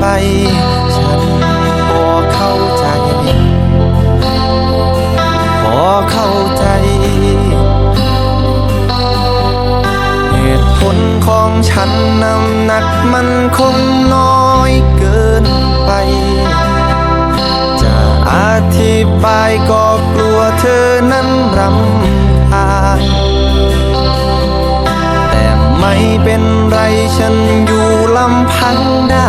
ไป ฉันพอเข้าใจ พอเข้าใจ เหตุผลของฉันน้ำหนักมันคงน้อยเกินไป จะอธิบายก็กลัวเธอนั้นรำคาญไม่เป็นไรฉันอยู่ลำพังได้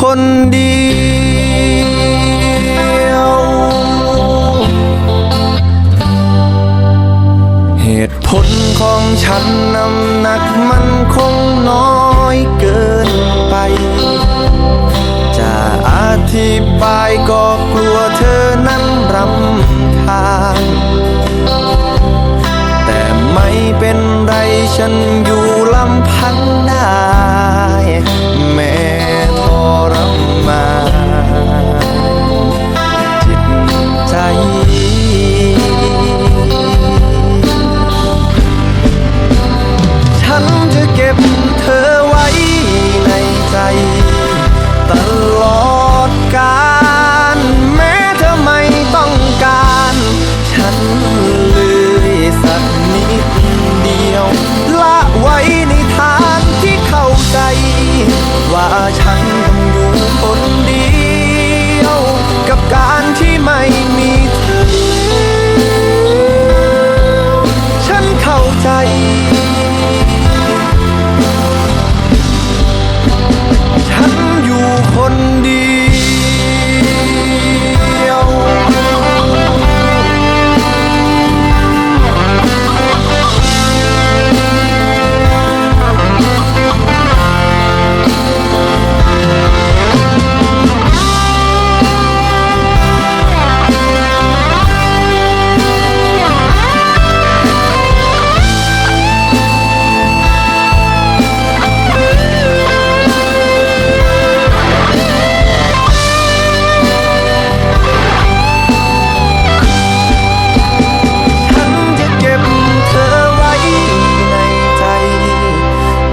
คนเดียว เหตุผลของฉันน้ำหนักมันคงน้อยเกินไป จะอธิบายก็กลัวเธอนั้นรำคาญแต่ไม่เป็นไรฉันอยู่ลำพัง